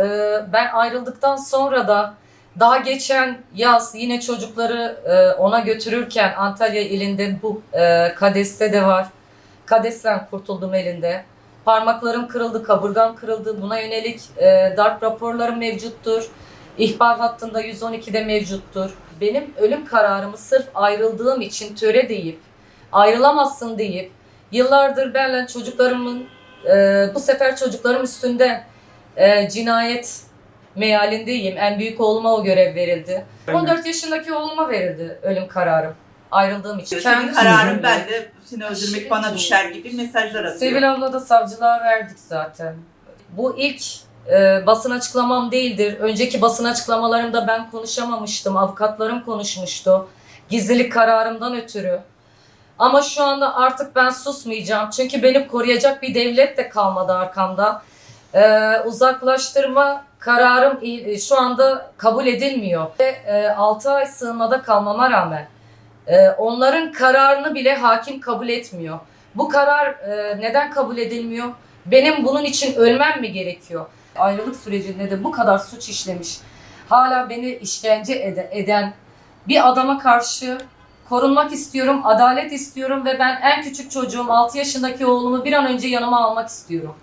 e, ben ayrıldıktan sonra da daha geçen yaz yine çocukları e, ona götürürken Antalya ilinde bu e, Kades'te de var. Kades'ten kurtuldum elinde. Parmaklarım kırıldı, kaburgam kırıldı. Buna yönelik e, darp raporlarım mevcuttur. İhbar hattında 112'de mevcuttur. Benim ölüm kararımı sırf ayrıldığım için töre deyip, ayrılamazsın deyip, yıllardır benle çocuklarımın, bu sefer çocuklarım üstünde e, cinayet mealindeyim. En büyük oğluma o görev verildi. 14 yaşındaki oğluma verildi ölüm kararım. Ayrıldığım için. Senin kararın ben de seni öldürmek bana düşer gibi mesajlar atıyor. Sevil abla da savcılığa verdik zaten. Bu ilk e, basın açıklamam değildir. Önceki basın açıklamalarımda ben konuşamamıştım. Avukatlarım konuşmuştu. Gizlilik kararımdan ötürü. Ama şu anda artık ben susmayacağım. Çünkü beni koruyacak bir devlet de kalmadı arkamda. E, uzaklaştırma kararım e, şu anda kabul edilmiyor. Ve e, 6 ay sığınmada kalmama rağmen e, onların kararını bile hakim kabul etmiyor. Bu karar e, neden kabul edilmiyor? Benim bunun için ölmem mi gerekiyor? Ayrılık sürecinde de bu kadar suç işlemiş, hala beni işkence ede- eden bir adama karşı korunmak istiyorum, adalet istiyorum ve ben en küçük çocuğum 6 yaşındaki oğlumu bir an önce yanıma almak istiyorum.